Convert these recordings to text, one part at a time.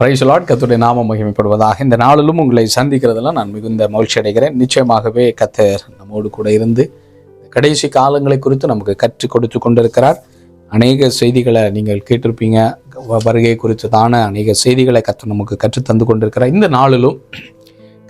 பிரைசலாட் கத்துடைய நாம மகிமைப்படுவதாக. இந்த நாளிலும் உங்களை சந்திக்கிறதுல நான் மிகுந்த மகிழ்ச்சி அடைகிறேன். நிச்சயமாகவே கத்தர் நம்மோடு கூட இருந்து கடைசி காலங்களை குறித்து நமக்கு கற்றுக் கொடுத்து கொண்டிருக்கிறார். அநேக செய்திகளை நீங்கள் கேட்டிருப்பீங்க. வருகை குறித்து தான அநேக செய்திகளை கத்த நமக்கு கற்றுத் தந்து கொண்டிருக்கிறார். இந்த நாளிலும்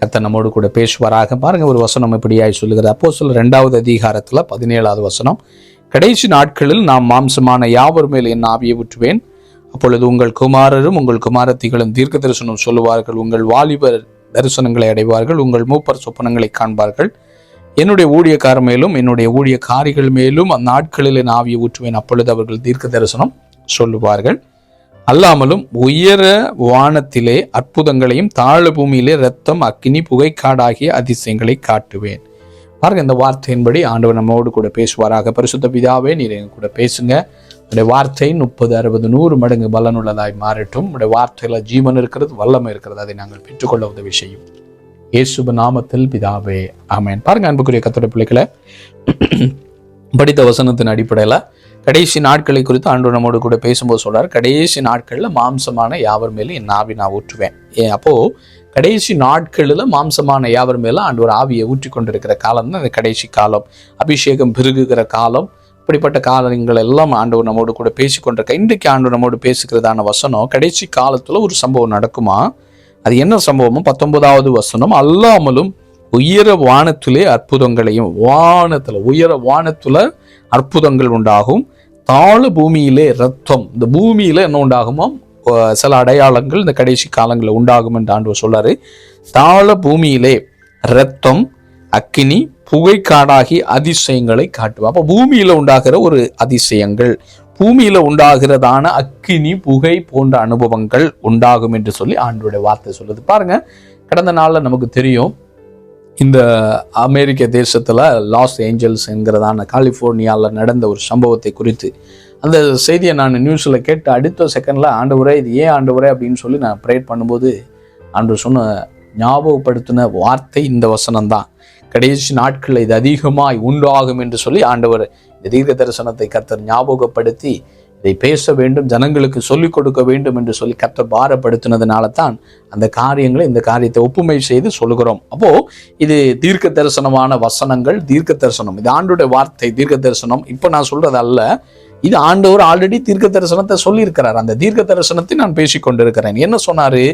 கத்த நம்மோடு கூட பேசுவாராக. பாருங்க ஒரு வசனம் இப்படியாய் சொல்லுகிறது. அப்போ சொல்ல ரெண்டாவது அதிகாரத்தில் பதினேழாவது வசனம். கடைசி நாட்களில் நாம் மாம்சமான யாவர் மேல் என் ஆவியை ஊற்றுவேன்? அப்பொழுது உங்கள் குமாரரும் உங்கள் குமாரத்திகளும் தீர்க்க தரிசனம் சொல்லுவார்கள். உங்கள் வாலிபர் தரிசனங்களை அடைவார்கள். உங்கள் மூப்பர் சொப்பனங்களை காண்பார்கள். என்னுடைய ஊழியக்கார மேலும் என்னுடைய ஊழியக்காரிகள் மேலும் அந்நாட்களில் என் ஆவியை ஊற்றுவேன். அப்பொழுது அவர்கள் தீர்க்க தரிசனம் சொல்லுவார்கள். அல்லாமலும் உயர வானத்திலே அற்புதங்களையும் தாழ பூமியிலே அக்னி அக்கினி புகைக்காடாகிய அதிசயங்களை காட்டுவேன். பாருங்க இந்த வார்த்தையின்படி ஆண்டவர் நம்மோடு கூட பேசுவாராக. பரிசுத்த பிதாவே நீர் எங்க கூட பேசுங்க. உடைய வார்த்தை முப்பது அறுபது நூறு மடங்கு பலனுள்ளதாய் மாறட்டும். உடைய வார்த்தையில் ஜீவன் இருக்கிறது வல்லமை இருக்கிறது. அதை நாங்கள் பெற்றுக்கொள்ள உதவி செய்யும். இயேசுப நாமத்தில் பிதாவே ஆமேன். பாருங்க அன்புக்குரிய கத்தோட பிள்ளைகளை. படித்த வசனத்தின் அடிப்படையில் கடைசி நாட்களை குறித்து ஆண்டு நம்மோடு கூட பேசும்போது சொல்றார் கடைசி நாட்களில் மாம்சமான யாவர் மேலும் என் ஆவி நான் ஊற்றுவேன். ஏன் அப்போ கடைசி நாட்களில் மாம்சமான யாவர் மேலும் ஆண்டு ஒரு ஆவியை ஊற்றி கொண்டிருக்கிற காலம் தான் அந்த கடைசி காலம். அபிஷேகம் பெருகுகிற காலம். அப்படிப்பட்ட காலங்கள் எல்லாம் ஆண்டவர் நம்மோடு கூட பேசி கொண்டிருக்க இன்றைக்கு ஆண்டவர் நம்மோடு பேசுகிறதான வசனம் கடைசி காலத்தில் ஒரு சம்பவம் நடக்குமா? அது என்ன சம்பவமோ? பத்தொன்பதாவது வசனம் அல்லாமலும் உயர வானத்திலே அற்புதங்களையும் வானத்தில் உயர வானத்தில் அற்புதங்கள் உண்டாகும். தாழ பூமியிலே ரத்தம் இந்த பூமியில என்ன உண்டாகுமோ? சில அடையாளங்கள் இந்த கடைசி காலங்களில் உண்டாகும் என்று ஆண்டவர் சொல்றாரு தாழ பூமியிலே ரத்தம் அக்கினி புகை காடாகி அதிசயங்களை காட்டுவோம் அப்போ பூமியில உண்டாகிற ஒரு அதிசயங்கள் பூமியில உண்டாகிறதான அக்கினி புகை போன்ற அனுபவங்கள் உண்டாகும் என்று சொல்லி ஆண்டவருடைய வார்த்தை சொல்லுது. பாருங்க கடந்த நாள்ல நமக்கு தெரியும் இந்த அமெரிக்க தேசத்துல லாஸ் ஏஞ்சல்ஸ் என்கிறதான கலிஃபோர்னியாவில் நடந்த ஒரு சம்பவத்தை குறித்து அந்த செய்தியை நான் நியூஸில் கேட்டு அடுத்த செகண்டில் உரை இது ஏன் ஆண்டு உரை அப்படின்னு சொல்லி நான் ப்ரேட் பண்ணும்போது அன்று சொன்ன ஞாபகப்படுத்தின வார்த்தை இந்த வசனம்தான். கடைசி நாட்களில் இது அதிகமாய் உண்டாகும் என்று சொல்லி ஆண்டவர் இந்த தீர்க்க தரிசனத்தை கர்த்தர் ஞாபகப்படுத்தி இதை பேச வேண்டும் ஜனங்களுக்கு சொல்லிக் கொடுக்க வேண்டும் என்று சொல்லி கர்த்தர் பாரப்படுத்தினதுனால தான் அந்த காரியங்களை இந்த காரியத்தை ஒப்புமை செய்து சொல்லுகிறோம். அப்போ இது தீர்க்க தரிசனமான வசனங்கள் தீர்க்க தரிசனம். இது ஆண்டுடைய வார்த்தை தீர்க்க தரிசனம். இப்போ நான் சொல்றது அல்ல இது ஆண்டவர் ஆல்ரெடி தீர்க்க தரிசனத்தை சொல்லியிருக்கிறார். அந்த தீர்க்க தரிசனத்தை நான் பேசிக்கொண்டிருக்கிறேன். என்ன சொன்னாரு?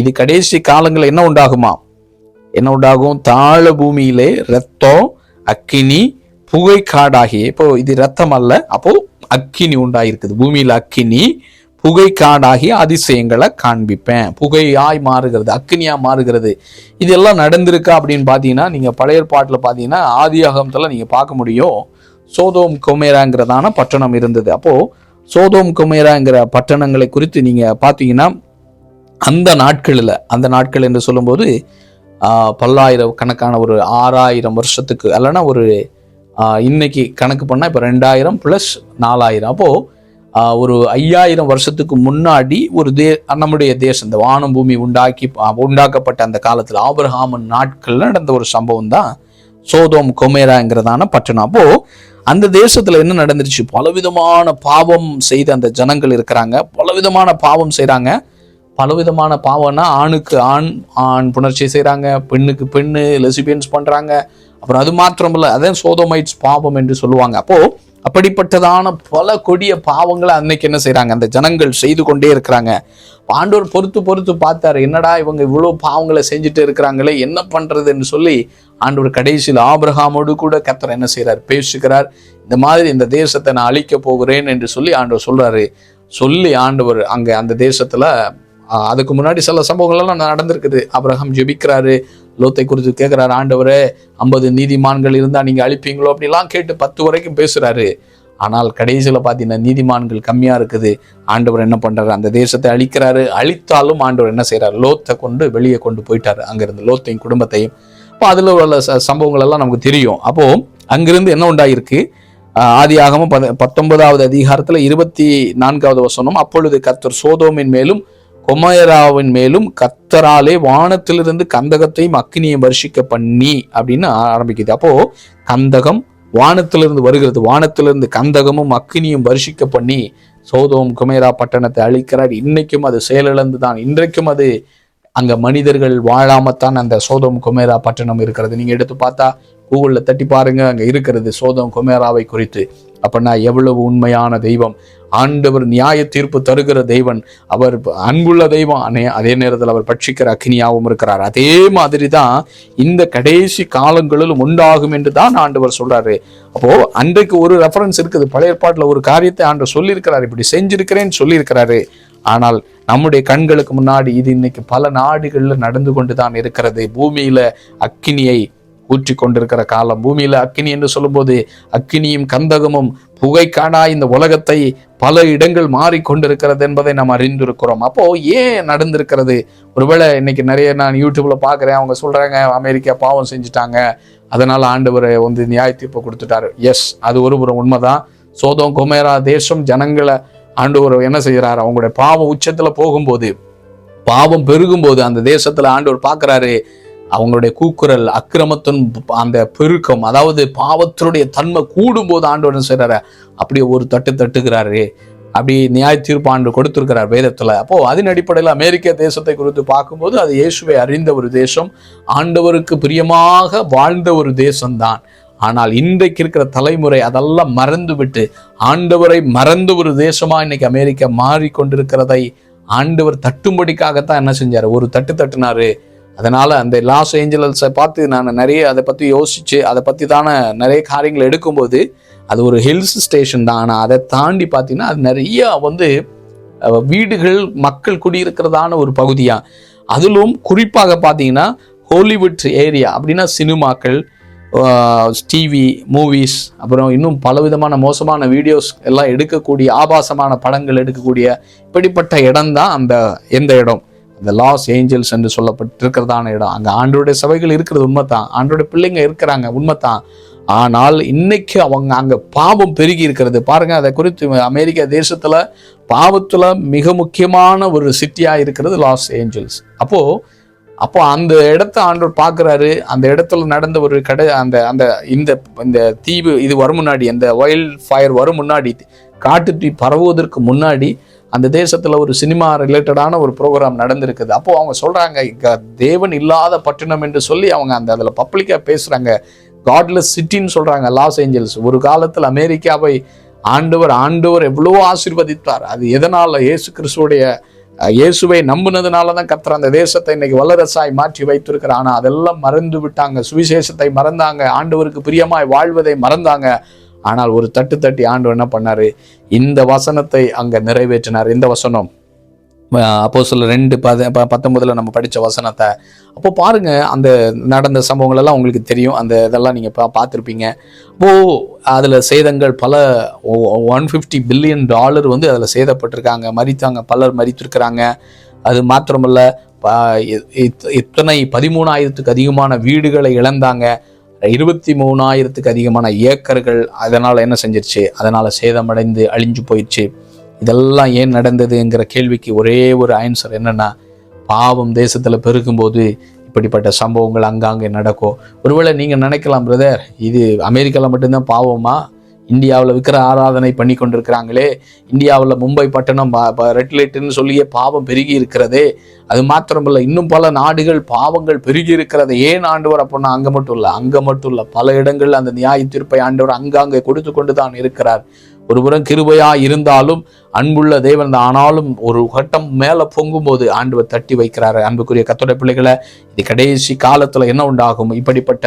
இது கடைசி காலங்கள் என்ன உண்டாகுமா? என்ன உண்டாகும் தாழ பூமியிலே ரத்தம் அக்கினி புகைக்காடாகிய இப்போ இது ரத்தம் அல்ல அப்போ அக்கினி உண்டாயிருக்குது. பூமியில அக்கினி புகை காடாகி அதிசயங்களை காண்பிப்பேன். புகையாய் மாறுகிறது அக்கினியா மாறுகிறது. இதெல்லாம் நடந்திருக்கா அப்படின்னு பார்த்தீங்கன்னா நீங்க பழைய பாட்டில் பார்த்தீங்கன்னா ஆதியாகமத்தில் நீங்க பார்க்க முடியும். சோதோம் கொமேராங்கிறதான பட்டணம் இருந்தது. அப்போ சோதோம் கொமேராங்கிற பட்டணங்களை குறித்து நீங்க பார்த்தீங்கன்னா அந்த நாட்களில் அந்த நாட்கள் என்று சொல்லும்போது பல்லாயிரம் கணக்கான ஒரு ஆறாயிரம் வருஷத்துக்கு அல்லனா ஒரு இன்னைக்கு கணக்கு பண்ணால் இப்போ ரெண்டாயிரம் ப்ளஸ் நாலாயிரம். அப்போது ஒரு ஐயாயிரம் வருஷத்துக்கு முன்னாடி ஒரு தே நம்முடைய தேசம் இந்த வானம் பூமி உண்டாக்கி உண்டாக்கப்பட்ட அந்த காலத்தில் ஆபிரகாமன் நாட்களில் நடந்த ஒரு சம்பவம் தான் சோதோம் கொமேராங்கிறதான பட்டணம். அப்போ அந்த தேசத்துல என்ன நடந்துருச்சு? பலவிதமான பாவம் செய்த அந்த ஜனங்கள் இருக்கிறாங்க. பலவிதமான பாவம் செய்கிறாங்க பலவிதமான பாவம்னா ஆணுக்கு ஆண் ஆண் புணர்ச்சி செய்கிறாங்க பெண்ணுக்கு பெண்ணு லெசிபியன்ஸ் பண்ணுறாங்க அப்புறம் அது மாத்திரமில்ல அதான் சோதோமைட்ஸ் பாவம் என்று சொல்லுவாங்க. அப்போது அப்படிப்பட்டதான பல கொடிய பாவங்களை அன்னைக்கு என்ன செய்கிறாங்க அந்த ஜனங்கள் செய்து கொண்டே இருக்கிறாங்க. ஆண்டவர் பொறுத்து பொறுத்து பார்த்தாரு என்னடா இவங்க இவ்வளோ பாவங்களை செஞ்சுட்டு இருக்கிறாங்களே என்ன பண்ணுறதுன்னு சொல்லி ஆண்டவர் கடைசியில் ஆபிரகாமோடு கூட கத்தர் என்ன செய்கிறார் பேசுகிறார் இந்த மாதிரி இந்த தேசத்தை நான் அழிக்க போகிறேன் என்று சொல்லி ஆண்டவர் சொல்கிறாரு சொல்லி ஆண்டவர் அங்கே அந்த தேசத்தில் அதுக்கு முன்னாடி சில சம்பவங்கள் எல்லாம் நடந்திருக்குது. அப்ரஹாம் ஜெபிக்கிறாரு லோத்தை குறித்து கேட்குறாரு ஆண்டவரே ஐம்பது நீதிமான்கள் இருந்தால் நீங்கள் அழிப்பீங்களோ? அப்படிலாம் கேட்டு பத்து வரைக்கும் பேசுகிறாரு ஆனால் கடைசியில் பார்த்தீங்கன்னா நீதிமான்கள் கம்மியாக இருக்குது. ஆண்டவர் என்ன பண்ணுறாரு அந்த தேசத்தை அழிக்கிறாரு. அழித்தாலும் ஆண்டவர் என்ன செய்கிறார் லோத்தை கொண்டு வெளியே கொண்டு போயிட்டார். அங்கேருந்து லோத்தையும் குடும்பத்தையும். அப்போ அதில் உள்ள ச- சம்பவங்கள் எல்லாம் நமக்கு தெரியும். அப்போது அங்கிருந்து என்ன உண்டாயிருக்கு? ஆதி ஆகமும் பத பத்தொன்பதாவது அதிகாரத்தில் இருபத்தி நான்காவது வசனம் அப்பொழுது கத்தர் சோதோமின் மேலும் கொமயராவின் மேலும் கத்தராலே வானத்திலிருந்து கந்தகத்தையும் அக்னியை வருஷிக்க பண்ணி அப்படின்னு ஆரம்பிக்குது. அப்போ கந்தகம் வானத்திலிருந்து வருகிறது. வானத்திலிருந்து கந்தகமும் அக்னியும் வருஷிக்க பண்ணி சோதோம் குமேரா பட்டணத்தை அழிக்கிறார். இன்னைக்கும் அது செயலிழந்து தான். இன்றைக்கும் அது அங்க மனிதர்கள் வாழாமத்தான் அந்த சோதம் குமேரா பட்டணம் இருக்கிறது. நீங்க எடுத்து பார்த்தா கூகுளில் தட்டி பாருங்க அங்க இருக்கிறது சோதம் குமேராவை குறித்து. அப்படின்னா எவ்வளவு உண்மையான தெய்வம்? ஆண்டவர் நியாய தீர்ப்பு தருகிற தெய்வன். அவர் அன்புள்ள தெய்வம். அதே நேரத்தில் அவர் பட்சிக்கிற அக்னியாகவும் இருக்கிறார். அதே மாதிரி தான் இந்த கடைசி காலங்களிலும் உண்டாகும் என்று தான் ஆண்டவர் சொல்றாரு. அப்போ அன்றைக்கு ஒரு ரெஃபரன்ஸ் இருக்குது. பழைய ஏற்பாட்டில் ஒரு காரியத்தை ஆண்டவர் சொல்லியிருக்கிறார். இப்படி செஞ்சிருக்கிறேன்னு சொல்லியிருக்கிறாரு. ஆனால் நம்முடைய கண்களுக்கு முன்னாடி இது இன்னைக்கு பல நாடுகளில் நடந்து கொண்டு தான் இருக்கிறது. பூமியில அக்கினியை ஊற்றி கொண்டிருக்கிற காலம். பூமியில் அக்கினி என்று சொல்லும்போது அக்கினியும் கந்தகமும் புகைக்காடா இந்த உலகத்தை பல இடங்கள் மாறிக்கொண்டிருக்கிறது என்பதை நாம் அறிந்திருக்கிறோம். அப்போ ஏன் நடந்திருக்கிறது? ஒருவேளை இன்னைக்கு நிறைய நான் யூடியூப்ல பார்க்குறேன். அவங்க சொல்றாங்க அமெரிக்கா பாவம் செஞ்சுட்டாங்க. அதனால ஆண்டவர் வந்து நியாய தீர்ப்பு கொடுத்துட்டாரு. எஸ் அது ஒரு புறம் உண்மைதான். சோதம் குமேரா தேசம் ஜனங்களை ஆண்டவர் என்ன செய்கிறார்? அவங்களுடைய பாவம் உச்சத்துல போகும்போது பாவம் பெருகும்போது அந்த தேசத்துல ஆண்டவர் பார்க்குறாரு. அவங்களுடைய கூக்குரல் அக்கிரமத்தின் அந்த பெருக்கம் அதாவது பாவத்தினுடைய தன்மை கூடும்போது ஆண்டவர் என்ன அப்படியே ஒரு தட்டு தட்டுகிறாரு. அப்படி நியாய தீர்ப்பு ஆண்டு கொடுத்திருக்கிறார் வேதத்தில். அப்போ அதன் அடிப்படையில் அமெரிக்க தேசத்தை குறித்து பார்க்கும்போது அது இயேசுவை அறிந்த ஒரு தேசம் ஆண்டவருக்கு பிரியமாக வாழ்ந்த ஒரு தேசம்தான். ஆனால் இன்றைக்கு இருக்கிற தலைமுறை அதெல்லாம் மறந்து விட்டு ஆண்டவரை மறந்த ஒரு தேசமாக இன்னைக்கு அமெரிக்கா மாறிக்கொண்டிருக்கிறதை ஆண்டவர் தட்டும்படிக்காகத்தான் என்ன செஞ்சார்? ஒரு தட்டு தட்டுனாரு. அதனால அந்த லாஸ் ஏஞ்சலஸை பார்த்து நான் நிறைய அதை பற்றி யோசிச்சு அதை பற்றி தானே நிறைய காரியங்கள் எடுக்கும்போது அது ஒரு ஹில்ஸ் ஸ்டேஷன் தான். ஆனால் அதை தாண்டி பார்த்தீங்கன்னா அது நிறையா வந்து வீடுகள் மக்கள் குடியிருக்கிறதான ஒரு பகுதியாக அதிலும் குறிப்பாக பார்த்தீங்கன்னா ஹாலிவுட் ஏரியா அப்படின்னா சினிமாக்கள் டிவி மூவிஸ் அப்புறம் இன்னும் பலவிதமான மோசமான வீடியோஸ் எல்லாம் எடுக்கக்கூடிய ஆபாசமான படங்கள் எடுக்கக்கூடிய இப்படிப்பட்ட இடம்தான் அந்த எந்த இடம். இந்த லாஸ் ஏஞ்சல்ஸ் என்று சொல்லப்பட்டிருக்கிறதான இடம். அங்கே ஆண்டோடைய சபைகள் இருக்கிறது உண்மைத்தான் ஆண்டோடைய பிள்ளைங்க இருக்கிறாங்க உண்மைத்தான் ஆனால் இன்னைக்கு அவங்க அங்கே பாவம் பெருகி இருக்கிறது. பாருங்க அதை குறித்து அமெரிக்க தேசத்தில் பாவத்தில் மிக முக்கியமான ஒரு சிட்டியாக இருக்கிறது லாஸ் ஏஞ்சல்ஸ் அப்போது அப்போ அந்த இடத்த ஆண்டவர் பார்க்குறாரு. அந்த இடத்துல நடந்த ஒரு கடை அந்த அந்த இந்த இந்த தீவு இது வரும் முன்னாடி அந்த வைல்ட் ஃபயர் வரும் முன்னாடி காட்டு தீ பரவுவதற்கு முன்னாடி அந்த தேசத்தில் ஒரு சினிமா ரிலேட்டடான ஒரு ப்ரோக்ராம் நடந்திருக்குது. அப்போ அவங்க சொல்கிறாங்க தேவன் இல்லாத பட்டினம் என்று சொல்லி அவங்க அந்த அதில் பப்ளிக்காக பேசுகிறாங்க காட்லெஸ் சிட்டின்னு சொல்கிறாங்க லாஸ் ஏஞ்சல்ஸ் ஒரு காலத்தில் அமெரிக்காவை ஆண்டவர் ஆண்டவர் எவ்வளவோ ஆசீர்வதித்தார். அது எதனால்? இயேசு கிறிஸ்துடைய இயேசுவை நம்பினதுனால தான் கத்துற அந்த தேசத்தை இன்னைக்கு வல்லரசாய் மாற்றி வைத்திருக்கிற ஆனால் அதெல்லாம் மறந்து விட்டாங்க. சுவிசேஷத்தை மறந்தாங்க. ஆண்டவருக்கு பிரியமாய் வாழ்வதை மறந்தாங்க. ஆனால் ஒரு தட்டு தட்டி ஆண்டு என்ன பண்ணார்? இந்த வசனத்தை அங்கே நிறைவேற்றினார். இந்த வசனம். அப்போ சொல்ல ரெண்டு பத ப- நம்ம படித்த வசனத்தை. அப்போ பாருங்க அந்த நடந்த சம்பவங்கள் எல்லாம் உங்களுக்கு தெரியும். அந்த இதெல்லாம் நீங்கள் பா பார்த்துருப்பீங்க. அப்போ அதில் சேதங்கள் பல ஒன் ஃபிஃப்டி பில்லியன் டாலர் வந்து அதில் சேதப்பட்டிருக்காங்க. மறித்தாங்க பலர் மறித்திருக்கிறாங்க. அது மாத்திரமல்ல இத்- இத்தனை பதிமூணாயிரத்துக்கு அதிகமான வீடுகளை இழந்தாங்க. இருபத்தி மூணாயிரத்துக்கு அதிகமான ஏக்கர்கள் அதனால் என்ன செஞ்சிருச்சு? அதனால் சேதமடைந்து அழிஞ்சு போயிடுச்சு. இதெல்லாம் ஏன் நடந்ததுங்கிற கேள்விக்கு ஒரே ஒரு ஆன்சர் என்னென்னா பாவம் தேசத்தில் பெருகும்போது இப்படிப்பட்ட சம்பவங்கள் அங்காங்கே நடக்கும். ஒருவேளை நீங்கள் நினைக்கலாம் பிரதர் இது அமெரிக்காவில் மட்டும்தான் பாவமா? இந்தியாவில் விக்கிர ஆராதனை பண்ணி கொண்டிருக்கிறாங்களே. இந்தியாவில் மும்பை பட்டணம் ரெட்லைட்டுன்னு சொல்லியே பாவம் பெருகி இருக்கிறதே. அது மாத்திரமல்ல இன்னும் பல நாடுகள் பாவங்கள் பெருகி இருக்கிறது ஏன் ஆண்டவர் அப்படின்னா அங்கே மட்டும் இல்லை அங்கே மட்டும் இல்லை பல இடங்களில் அந்த நியாய தீர்ப்பை ஆண்டவர் அங்காங்கே கொடுத்து கொண்டு தான் இருக்கிறார். ஒருபுறம் கிருபையா இருந்தாலும் அன்புள்ள தேவன் தான். ஆனாலும் ஒரு கட்டம் மேல பொங்கும்போது ஆண்டவர் தட்டி வைக்கிறாரு. அன்புக்குரிய கத்தோட பிள்ளைகளை இது கடைசி காலத்துல என்ன உண்டாகும்? இப்படிப்பட்ட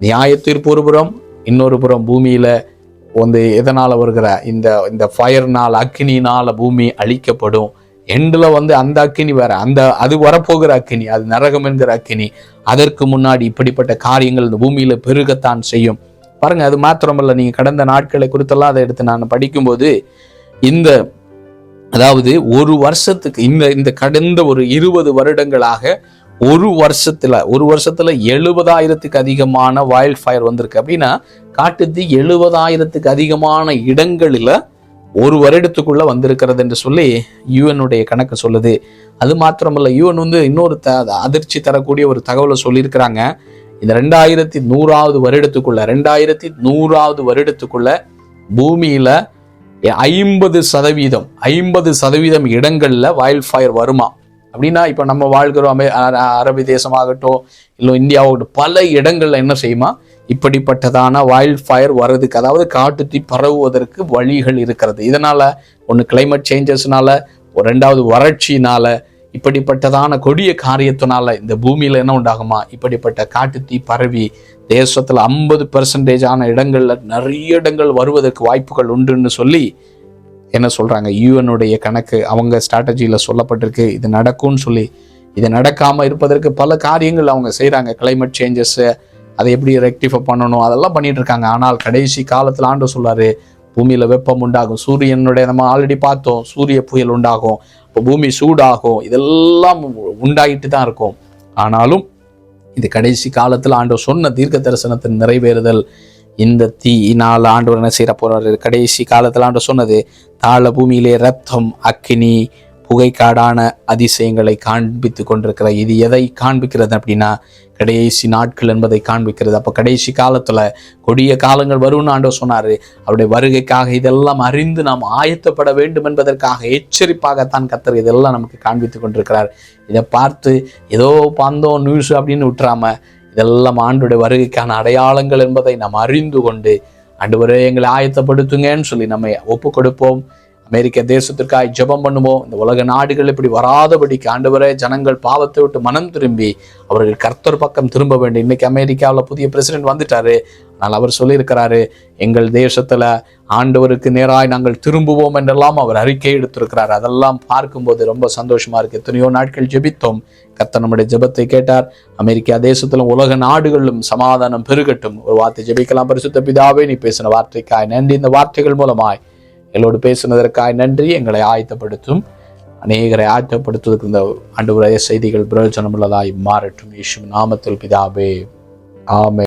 நியாய தீர்ப்பு இன்னொரு புறம் பூமியில வந்து எதனால் வருகிற இந்த இந்த ஃபயர்னால் அக்னினால் பூமி அழிக்கப்படும். எண்டில் வந்து அந்த அக்கினி வேற அந்த அது வரப்போகிற அக்கினி அது நரகம் என்கிற அக்கினி அதற்கு முன்னாடி இப்படிப்பட்ட காரியங்கள் இந்த பூமியில் பெருகத்தான் செய்யும். பாருங்க அது மாத்திரமல்ல நீங்கள் கடந்த நாட்களை குறித்தெல்லாம் அதை எடுத்து நான் படிக்கும்போது இந்த அதாவது ஒரு வருஷத்துக்கு இந்த இந்த கடந்த ஒரு இருபது வருடங்களாக ஒரு வருஷத்துல ஒரு வருஷத்துல எழுபதாயிரத்துக்கு அதிகமான வைல்ட் ஃபயர் வந்திருக்கு. அப்படின்னா காட்டுத்தீ எழுபதாயிரத்துக்கு அதிகமான இடங்களில் ஒரு வருடத்துக்குள்ள வந்திருக்கிறது என்று சொல்லி யூஎனுடைய கணக்கு சொல்லுது. அது மாத்திரமல்ல யூஎன் வந்து இன்னொரு த அதிர்ச்சி தரக்கூடிய ஒரு தகவலை சொல்லியிருக்கிறாங்க. இந்த ரெண்டாயிரத்தி நூறாவது வருடத்துக்குள்ள ரெண்டாயிரத்தி நூறாவது வருடத்துக்குள்ள பூமியில ஐம்பது சதவீதம் ஐம்பது சதவீதம் இடங்கள்ல வயல் ஃபயர் வருமா? அப்படின்னா இப்போ நம்ம வாழ்கிறோம் அமெ அரபி தேசமாகட்டும் இல்லை இந்தியாவாகட்டும் பல இடங்களில் என்ன செய்யுமா? இப்படிப்பட்டதான வைல்ட் ஃபயர் வர்றதுக்கு அதாவது காட்டுத்தீ பரவுவதற்கு வழிகள் இருக்கிறது. இதனால் ஒன்று கிளைமேட் சேஞ்சஸ்னால ஒரு ரெண்டாவது வறட்சினால இப்படிப்பட்டதான கொடிய காரியத்தினால இந்த பூமியில் என்ன உண்டாகுமா? இப்படிப்பட்ட காட்டுத்தீ பரவி தேசத்தில் ஐம்பது பெர்சன்டேஜான இடங்களில் நிறைய இடங்கள் வருவதற்கு வாய்ப்புகள் உண்டுன்னு சொல்லி என்ன சொல்கிறாங்க யூஎனுடைய கணக்கு அவங்க ஸ்ட்ராட்டஜியில் சொல்லப்பட்டிருக்கு. இது நடக்கும்னு சொல்லி இது நடக்காமல் இருப்பதற்கு பல காரியங்கள் அவங்க செய்கிறாங்க கிளைமேட் சேஞ்சஸ்ஸு அதை எப்படி ரெக்டிஃபை பண்ணணும்? அதெல்லாம் பண்ணிட்டு இருக்காங்க. ஆனால் கடைசி காலத்தில் ஆண்டு சொல்லாரு பூமியில் வெப்பம் உண்டாகும். சூரியனுடைய நம்ம ஆல்ரெடி பார்த்தோம். சூரிய புயல் உண்டாகும். இப்போ பூமி சூடாகும். இதெல்லாம் உண்டாகிட்டு தான் இருக்கும். ஆனாலும் இது கடைசி காலத்தில் ஆண்டு சொன்ன தீர்க்க தரிசனத்தின் நிறைவேறுதல் இந்த தீயினால் ஆண்டவர் என்ன செய்கிற போறாரு? கடைசி காலத்தில் ஆண்டு சொன்னது தாழ பூமியிலே ரத்தம் அக்கினி புகைக்காடான அதிசயங்களை காண்பித்து கொண்டிருக்கிற இது எதை காண்பிக்கிறது அப்படின்னா கடைசி நாட்கள் என்பதை காண்பிக்கிறது. அப்போ கடைசி காலத்தில் கொடிய காலங்கள் வரும்னு ஆண்டவர் சொன்னார். அவருடைய வருகைக்காக இதெல்லாம் அறிந்து நாம் ஆயத்தப்பட வேண்டும் என்பதற்காக எச்சரிப்பாகத்தான் கத்தர் இதெல்லாம் நமக்கு காண்பித்து கொண்டிருக்கிறார். இதை பார்த்து ஏதோ பந்தோம் நியூஸ் அப்படின்னு விட்டுறாம இதெல்லாம் ஆண்டுடைய வருகைக்கான அடையாளங்கள் என்பதை நாம் அறிந்து கொண்டு ஆண்டவரே எங்களை ஆயத்தப்படுத்துங்கன்னு சொல்லி நம்மை ஒப்பு கொடுப்போம் அமெரிக்க தேசத்திற்காய் ஜெபம் பண்ணுவோம் இந்த உலக நாடுகள் இப்படி வராதபடிக்கு ஆண்டவரே ஜனங்கள் பாவத்தை விட்டு மனம் திரும்பி அவர்கள் கர்த்தர் பக்கம் திரும்ப வேண்டும். இன்னைக்கு அமெரிக்காவில் புதிய பிரசிடென்ட் வந்துட்டாரு. ஆனால் அவர் சொல்லியிருக்கிறாரு எங்கள் தேசத்தில் ஆண்டவருக்கு நேராய் நாங்கள் திரும்புவோம் என்றெல்லாம் அவர் அறிக்கை எடுத்திருக்கிறார். அதெல்லாம் பார்க்கும்போது ரொம்ப சந்தோஷமாக இருக்குது எத்தனையோ நாட்கள் ஜெபித்தோம். கர்த்தர் நம்முடைய ஜெபத்தை கேட்டார். அமெரிக்கா தேசத்திலும் உலக நாடுகளிலும் சமாதானம் பெருகட்டும். ஒரு வார்த்தை ஜெபிக்கலாம். பரிசுத்த பிதாவே நீ பேசின வார்த்தைக்காய் நன்றி. இந்த வார்த்தைகள் மூலமாய் எங்களோடு பேசுனதற்காக நன்றி. எங்களை ஆயத்தப்படுத்தும். அநேகரை ஆயத்தப்படுத்துவதற்கு இந்த அன்று செய்திகள் பிரயோஜனமுள்ளதாய் மாறட்டும். இயேசு நாமத்தில் பிதாவே. ஆமே